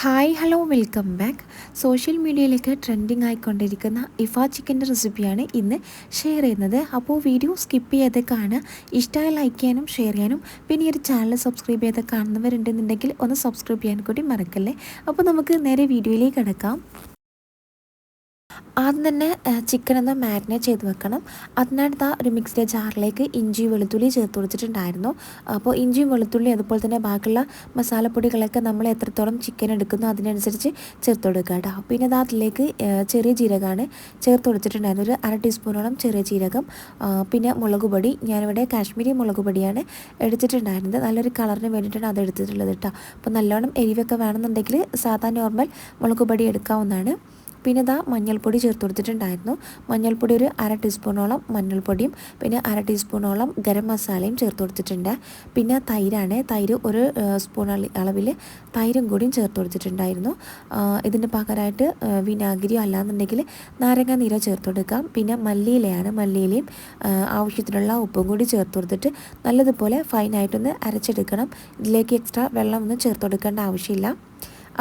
Hi hello welcome back social മീഡിയയിലേക്ക് trending ആയിക്കൊണ്ടിരിക്കുന്ന ഇഫ ചിക്കന്റെ റെസിപ്പിയാണ് ഇന്ന് ഷെയർ ചെയ്യുന്നത്. അപ്പോൾ വീഡിയോ സ്കിപ്പ് ചെയ്യാതെ കാണുക ഇഷ്ടമായി ലൈക്ക് ചെയ്യാനും ഷെയർ ചെയ്യാനും പിന്നെ ഈ ഒരു ചാനൽ സബ്സ്ക്രൈബ് ചെയ്ത് കാണുന്നവരുണ്ടെന്നുണ്ടെങ്കിൽ ഒന്ന് സബ്സ്ക്രൈബ് ചെയ്യാൻ കൂടി മറക്കല്ലേ? അപ്പോൾ നമുക്ക് നേരെ വീഡിയോയിലേക്ക് കിടക്കാം. ആദ്യം തന്നെ ചിക്കൻ ഒന്ന് മാരിനേറ്റ് ചെയ്ത് വെക്കണം. അതിനടുത്ത് ഒരു മിക്സിയുടെ ജാറിലേക്ക് ഇഞ്ചി വെളുത്തുള്ളി ചേർത്ത് കൊടുത്തിട്ടുണ്ടായിരുന്നു. അപ്പോൾ ഇഞ്ചിയും വെളുത്തുള്ളി അതുപോലെ തന്നെ ബാക്കിയുള്ള മസാലപ്പൊടികളൊക്കെ നമ്മൾ എത്രത്തോളം ചിക്കൻ എടുക്കുന്നു അതിനനുസരിച്ച് ചേർത്ത് കൊടുക്കുക കേട്ടോ. പിന്നെ അത് അതിലേക്ക് ചെറിയ ജീരകമാണ് ചേർത്ത് കൊടുത്തിട്ടുണ്ടായിരുന്നു. ഒരു അര ടീസ്പൂണോളം ചെറിയ ജീരകം പിന്നെ മുളക് പൊടി. ഞാനിവിടെ കാശ്മീരി മുളക് പൊടിയാണ് എടുത്തിട്ടുണ്ടായിരുന്നത്. നല്ലൊരു കളറിന് വേണ്ടിയിട്ടാണ് അത് എടുത്തിട്ടുള്ളത് കേട്ടോ. അപ്പോൾ നല്ലോണം എരിവൊക്കെ വേണമെന്നുണ്ടെങ്കിൽ സാധാ നോർമൽ മുളക് പൊടി എടുക്കാവുന്നതാണ്. പിന്നെ ഇതാ മഞ്ഞൾപ്പൊടി ചേർത്ത് കൊടുത്തിട്ടുണ്ടായിരുന്നു. മഞ്ഞൾപ്പൊടി ഒരു അര ടീസ്പൂണോളം മഞ്ഞൾപ്പൊടിയും പിന്നെ അര ടീസ്പൂണോളം ഗരം മസാലയും ചേർത്ത് കൊടുത്തിട്ടുണ്ട്. പിന്നെ തൈരാണ്. തൈര് ഒരു സ്പൂൺ അളവിൽ തൈരും കൂടിയും ചേർത്ത് കൊടുത്തിട്ടുണ്ടായിരുന്നു. ഇതിന് പകരമായിട്ട് വിനാഗിരിയോ അല്ലാന്നുണ്ടെങ്കിൽ നാരങ്ങ നീര ചേർത്ത് കൊടുക്കാം. പിന്നെ മല്ലിയിലയാണ് മല്ലിയിലയും ആവശ്യത്തിനുള്ള ഉപ്പും കൂടി ചേർത്ത് കൊടുത്തിട്ട് നല്ലതുപോലെ ഫൈനായിട്ടൊന്ന് അരച്ചെടുക്കണം. ഇതിലേക്ക് എക്സ്ട്രാ വെള്ളം ഒന്നും ചേർത്ത് കൊടുക്കേണ്ട ആവശ്യമില്ല.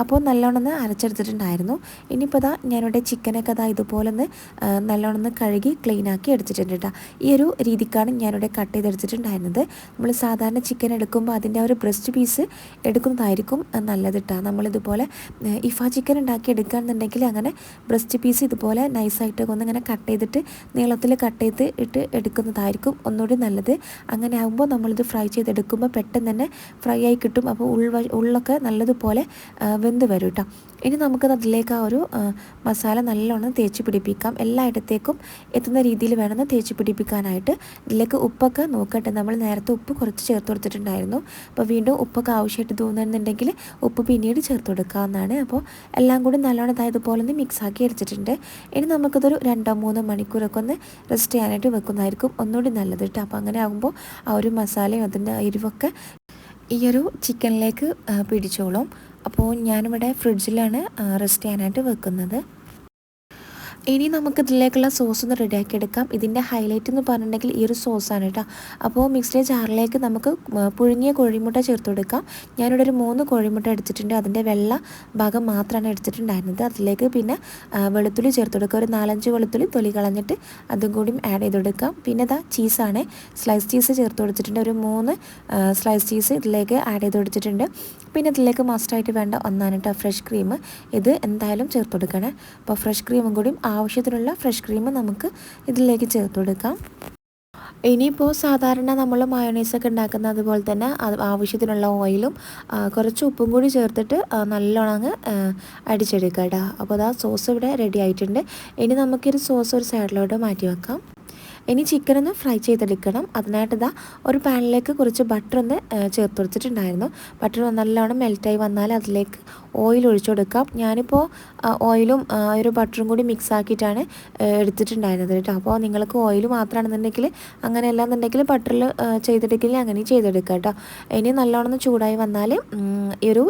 അപ്പോൾ നല്ലോണം ഒന്ന് അരച്ചെടുത്തിട്ടുണ്ടായിരുന്നു. ഇനിയിപ്പോൾ ഇതാ ഞാനിവിടെ ചിക്കനൊക്കെ അതാ ഇതുപോലെ ഒന്ന് നല്ലോണം ഒന്ന് കഴുകി ക്ലീൻ ആക്കി എടുത്തിട്ടുണ്ട് കേട്ടോ. ഈ ഒരു രീതിക്കാണ് ഞാനിവിടെ കട്ട് ചെയ്തെടുത്തിട്ടുണ്ടായിരുന്നത്. നമ്മൾ സാധാരണ ചിക്കൻ എടുക്കുമ്പോൾ അതിന്റെ ഒരു ബ്രസ്റ്റ് പീസ് എടുക്കുന്നതായിരിക്കും നല്ലത് കേട്ടോ നമ്മളിതുപോലെ ഇഫ ചിക്കൻ ഉണ്ടാക്കി എടുക്കുകയാണെന്നുണ്ടെങ്കിൽ അങ്ങനെ ബ്രസ്റ്റ് പീസ് ഇതുപോലെ നൈസായിട്ട് ഒന്ന് ഇങ്ങനെ കട്ട് ചെയ്തിട്ട് നീളത്തിൽ കട്ട് ചെയ്ത് ഇട്ട് എടുക്കുന്നതായിരിക്കും ഒന്നുകൂടി നല്ലത്. അങ്ങനെ ആകുമ്പോൾ നമ്മളിത് ഫ്രൈ ചെയ്തെടുക്കുമ്പോൾ പെട്ടെന്ന് തന്നെ ഫ്രൈ ആയി കിട്ടും. അപ്പോൾ ഉൾവ ഉള്ളൊക്കെ നല്ലതുപോലെ വെന്ത് വരും കേട്ടോ ഇനി നമുക്ക് അതിലേക്ക് ആ ഒരു മസാല നല്ലോണം തേച്ച് പിടിപ്പിക്കാം. എല്ലായിടത്തേക്കും എത്തുന്ന രീതിയിൽ വേണമെന്ന് തേച്ച് പിടിപ്പിക്കാനായിട്ട്. ഇതിലേക്ക് ഉപ്പൊക്കെ നോക്കട്ടെ. നമ്മൾ നേരത്തെ ഉപ്പ് കുറച്ച് ചേർത്ത് കൊടുത്തിട്ടുണ്ടായിരുന്നു. അപ്പോൾ വീണ്ടും ഉപ്പൊക്കെ ആവശ്യമായിട്ട് തോന്നുന്നുണ്ടെങ്കിൽ ഉപ്പ് പിന്നീട് ചേർത്ത് കൊടുക്കാവുന്നതാണ്. അപ്പോൾ എല്ലാം കൂടി നല്ലോണം ഇതായതുപോലെ ഒന്ന് മിക്സാക്കി എടുത്തിട്ടുണ്ട്. ഇനി നമുക്കിതൊരു രണ്ടോ മൂന്നോ മണിക്കൂറൊക്കെ ഒന്ന് റെസ്റ്റ് ചെയ്യാനായിട്ട് വെക്കുന്നതായിരിക്കും ഒന്നുകൂടി നല്ലത് കേട്ടോ അപ്പോൾ അങ്ങനെ ആകുമ്പോൾ ആ ഒരു മസാലയും അതിന്റെ എരിവൊക്കെ ഈ ഒരു ചിക്കനിലേക്ക് പിടിച്ചോളും. അപ്പോൾ ഞാനിവിടെ ഫ്രിഡ്ജിലാണ് റെസ്റ്റ് ചെയ്യാനായിട്ട് വെക്കുന്നത്. ഇനി നമുക്ക് ഇതിലേക്കുള്ള സോസ് ഒന്ന് റെഡിയാക്കി എടുക്കാം. ഇതിന്റെ ഹൈലൈറ്റ് എന്ന് പറഞ്ഞിട്ടുണ്ടെങ്കിൽ ഈ ഒരു സോസാണ് കേട്ടോ. അപ്പോൾ മിക്സ്ഡ് ജാറിലേക്ക് നമുക്ക് പുഴുങ്ങിയ കോഴിമുട്ട ചേർത്ത് കൊടുക്കാം. ഞാനിവിടെ ഒരു മൂന്ന് കോഴിമുട്ട എടുത്തിട്ടുണ്ട്. അതിന്റെ വെള്ള ഭാഗം മാത്രമാണ് എടുത്തിട്ടുണ്ടായിരുന്നത്. അതിലേക്ക് പിന്നെ വെളുത്തുള്ളി ചേർത്ത് കൊടുക്കുക ഒരു നാലഞ്ച് വെളുത്തുള്ളി തൊലി കളഞ്ഞിട്ട് അതും കൂടി ആഡ് ചെയ്ത് കൊടുക്കാം. പിന്നെ ഇതാ ചീസാണ് സ്ലൈസ് ചീസ് ചേർത്ത് കൊടുത്തിട്ടുണ്ട്. ഒരു മൂന്ന് സ്ലൈസ് ചീസ് ഇതിലേക്ക് ആഡ് ചെയ്ത് കൊടുത്തിട്ടുണ്ട്. പിന്നെ ഇതിലേക്ക് മസ്റ്റായിട്ട് വേണ്ട ഒന്നാണ് കേട്ടോ. ഫ്രഷ് ക്രീം ഇത് എന്തായാലും ചേർത്ത് കൊടുക്കണേ. അപ്പോൾ ഫ്രഷ് ക്രീമും കൂടി ആവശ്യത്തിനുള്ള ഫ്രഷ് ക്രീം നമുക്ക് ഇതിലേക്ക് ചേർത്ത് കൊടുക്കാം. ഇനിയിപ്പോൾ സാധാരണ നമ്മൾ മയോണൈസൊക്കെ ഉണ്ടാക്കുന്ന അതുപോലെ തന്നെ ആവശ്യത്തിനുള്ള ഓയിലും കുറച്ച് ഉപ്പും കൂടി ചേർത്തിട്ട് നല്ലോണം അങ്ങ് അടിച്ചെടുക്കുക കേട്ടോ. അപ്പോൾ അതാ സോസ് ഇവിടെ റെഡി ആയിട്ടുണ്ട്. ഇനി നമുക്കൊരു സോസ് ഒരു സൈഡിലോട്ട് മാറ്റി വെക്കാം. ഇനി ചിക്കൻ ഒന്ന് ഫ്രൈ ചെയ്തെടുക്കണം. അതിനായിട്ട് ഇതാ ഒരു പാനിലേക്ക് കുറച്ച് ബട്ടർ ഒന്ന് ചേർത്ത് കൊടുത്തിട്ടുണ്ടായിരുന്നു. ബട്ടർ നല്ലോണം മെൽറ്റായി വന്നാൽ അതിലേക്ക് ഓയിൽ ഒഴിച്ചു കൊടുക്കാം. ഞാനിപ്പോൾ ഓയിലും ഒരു ബട്ടറും കൂടി മിക്സ് ആക്കിയിട്ടാണ് എടുത്തിട്ടുണ്ടായിരുന്നത് കേട്ടോ. അപ്പോൾ നിങ്ങൾക്ക് ഓയിൽ മാത്രമാണെന്നുണ്ടെങ്കിൽ അങ്ങനെ അല്ലാന്നുണ്ടെങ്കിൽ ബട്ടറിൽ ചെയ്തെടുക്കില്ല അങ്ങനെ ചെയ്തെടുക്കാം കേട്ടോ. ഇനി നല്ലോണം ചൂടായി വന്നാൽ ഈ ഒരു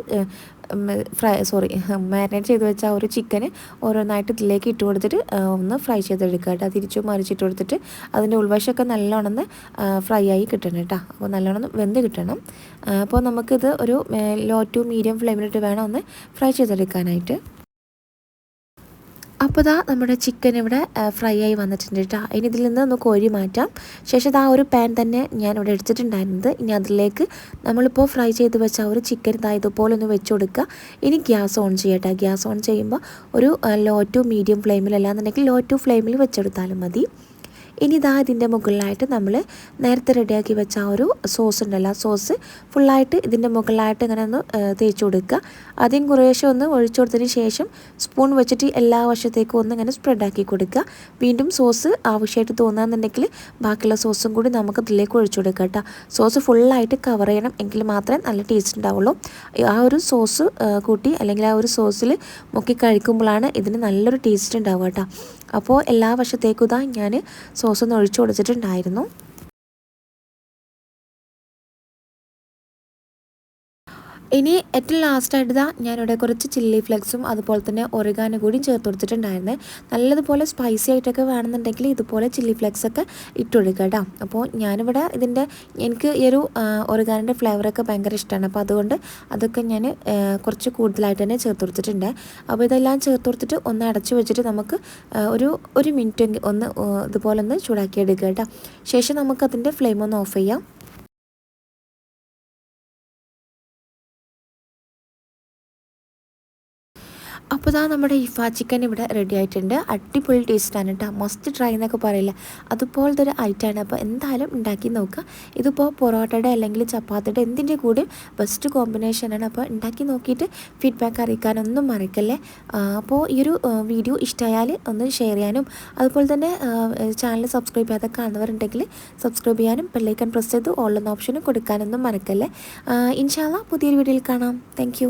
ഫ്രൈ സോറി മാരിനേറ്റ് ചെയ്ത് വെച്ച ഒരു ചിക്കന് ഓരോന്നായിട്ട് ഇതിലേക്ക് ഇട്ട് കൊടുത്തിട്ട് ഒന്ന് ഫ്രൈ ചെയ്തെടുക്കുക കേട്ടോ. തിരിച്ചു മറിച്ചിട്ട് കൊടുത്തിട്ട് അതിന്റെ ഉൾവശമൊക്കെ നല്ലോണം ഫ്രൈ ആയി കിട്ടണം കേട്ടോ. അപ്പോൾ നല്ലോണം വെന്ത് കിട്ടണം. അപ്പോൾ നമുക്കിത് ഒരു ലോ ടു മീഡിയം ഫ്ലെയിമിലിട്ട് വേണം ഒന്ന് ഫ്രൈ ചെയ്തെടുക്കാനായിട്ട്. അപ്പോൾ ഇതാ നമ്മുടെ ചിക്കൻ ഇവിടെ ഫ്രൈ ആയി വന്നിട്ടുണ്ട് കേട്ടോ ഇനി ഇതിൽ നിന്ന് നമുക്ക് കോരി മാറ്റാം. ശേഷം ആ ഒരു പാൻ തന്നെ ഞാൻ ഇവിടെ എടുത്തിട്ടുണ്ടായിരുന്നത്. ഇനി അതിലേക്ക് നമ്മളിപ്പോൾ ഫ്രൈ ചെയ്ത് വെച്ച ഒരു ചിക്കൻ ഇതാ ഇതുപോലെ ഒന്ന് വെച്ച് കൊടുക്കുക. ഇനി ഗ്യാസ് ഓൺ ചെയ്യട്ടെ. ഗ്യാസ് ഓൺ ചെയ്യുമ്പോൾ ഒരു ലോ ടു മീഡിയം ഫ്ലെയിമിൽ ഫ്ലെയിമിലല്ലാന്നുണ്ടെങ്കിൽ ലോ ടു ഫ്ലെയിമിൽ വെച്ചെടുത്താലും മതി. ഇനി ഇതാ ഇതിന്റെ മുകളിലായിട്ട് നമ്മൾ നേരത്തെ റെഡിയാക്കി വെച്ച ആ ഒരു സോസ് ഉണ്ടല്ലോ ആ സോസ് ഫുള്ളായിട്ട് ഇതിന്റെ മുകളിലായിട്ട് ഇങ്ങനെ ഒന്ന് തേച്ച് കൊടുക്കുക. ആദ്യം കുറേശ്ശെ ഒന്ന് ഒഴിച്ചു കൊടുത്തതിന് ശേഷം സ്പൂൺ വെച്ചിട്ട് എല്ലാ വശത്തേക്കും ഒന്ന് ഇങ്ങനെ സ്പ്രെഡാക്കി കൊടുക്കുക. വീണ്ടും സോസ് ആവശ്യമായിട്ട് തോന്നുകയെന്നുണ്ടെങ്കിൽ ബാക്കിയുള്ള സോസും കൂടി നമുക്ക് ഇതിലേക്ക് ഒഴിച്ചു കൊടുക്കുക കേട്ടോ. സോസ് ഫുള്ളായിട്ട് കവർ ചെയ്യണം എങ്കിൽ മാത്രമേ നല്ല ടേസ്റ്റ് ഉണ്ടാവുള്ളൂ. ആ ഒരു സോസ് കൂട്ടി അല്ലെങ്കിൽ ആ ഒരു സോസിൽ മുക്കി കഴിക്കുമ്പോഴാണ് ഇതിന് നല്ലൊരു ടേസ്റ്റ് ഉണ്ടാവുക കേട്ടോ. അപ്പോൾ എല്ലാ വശത്തേക്കും ഇതാ ഞാൻ സോസ് ഒന്ന് ഒഴിച്ചു കൊടുത്തിട്ടുണ്ടായിരുന്നു. ഇനി ഏറ്റവും ലാസ്റ്റായിട്ട് ഇതാ ഞാനിവിടെ കുറച്ച് ചില്ലി ഫ്ലെക്സും അതുപോലെ തന്നെ ഒറിഗാനും കൂടി ചേർത്ത് കൊടുത്തിട്ടുണ്ടായിരുന്നേ. നല്ലതുപോലെ സ്പൈസി ആയിട്ടൊക്കെ വേണമെന്നുണ്ടെങ്കിൽ ഇതുപോലെ ചില്ലി ഫ്ലെക്സ് ഒക്കെ ഇട്ടുകൊടുക്കുക കേട്ടോ. അപ്പോൾ ഞാനിവിടെ ഇതിന്റെ എനിക്ക് ഈ ഒരു ഒറിഗാനിന്റെ ഫ്ലേവറൊക്കെ ഭയങ്കര ഇഷ്ടമാണ്. അപ്പോൾ അതുകൊണ്ട് അതൊക്കെ ഞാൻ കുറച്ച് കൂടുതലായിട്ട് തന്നെ ചേർത്ത് കൊടുത്തിട്ടുണ്ട്. അപ്പോൾ ഇതെല്ലാം ചേർത്ത് കൊടുത്തിട്ട് ഒന്ന് അടച്ചു വെച്ചിട്ട് നമുക്ക് ഒരു ഒരു മിനിറ്റ് ഒന്ന് ഇതുപോലെ ഒന്ന് ചൂടാക്കി എടുക്കുക കേട്ടോ. ശേഷം നമുക്കതിന്റെ ഫ്ലെയിം ഒന്ന് ഓഫ് ചെയ്യാം. അപ്പോൾ ഇതാ നമ്മുടെ ഇഫ ചിക്കൻ ഇവിടെ റെഡി ആയിട്ടുണ്ട്. അടിപൊളി ടേസ്റ്റാണ് കേട്ടോ മസ്റ്റ് ട്രൈ എന്നൊക്കെ പറയില്ല. അതുപോലത്തെ ഒരു ഐറ്റമാണ് അപ്പോൾ എന്തായാലും ഉണ്ടാക്കി നോക്കുക ഇതിപ്പോൾ പൊറോട്ടയുടെ അല്ലെങ്കിൽ ചപ്പാത്തിയുടെ എന്തിന്റെ കൂടെ ബെസ്റ്റ് കോമ്പിനേഷനാണ് അപ്പോൾ ഉണ്ടാക്കി നോക്കിയിട്ട് ഫീഡ്ബാക്ക് അറിയിക്കാനൊന്നും മറക്കല്ലേ. അപ്പോൾ ഈ ഒരു വീഡിയോ ഇഷ്ടമായാൽ ഒന്ന് ഷെയർ ചെയ്യാനും അതുപോലെ തന്നെ ചാനൽ സബ്സ്ക്രൈബ് ചെയ്യാതെ കാണുന്നവരുണ്ടെങ്കിൽ സബ്സ്ക്രൈബ് ചെയ്യാനും ബെല്ലൈക്കൺ പ്രസ് ചെയ്ത് ഓൺലൈൻ ഓപ്ഷനും കൊടുക്കാനൊന്നും മറക്കല്ലേ. ഇൻഷാല്ല പുതിയൊരു വീഡിയോയിൽ കാണാം. താങ്ക്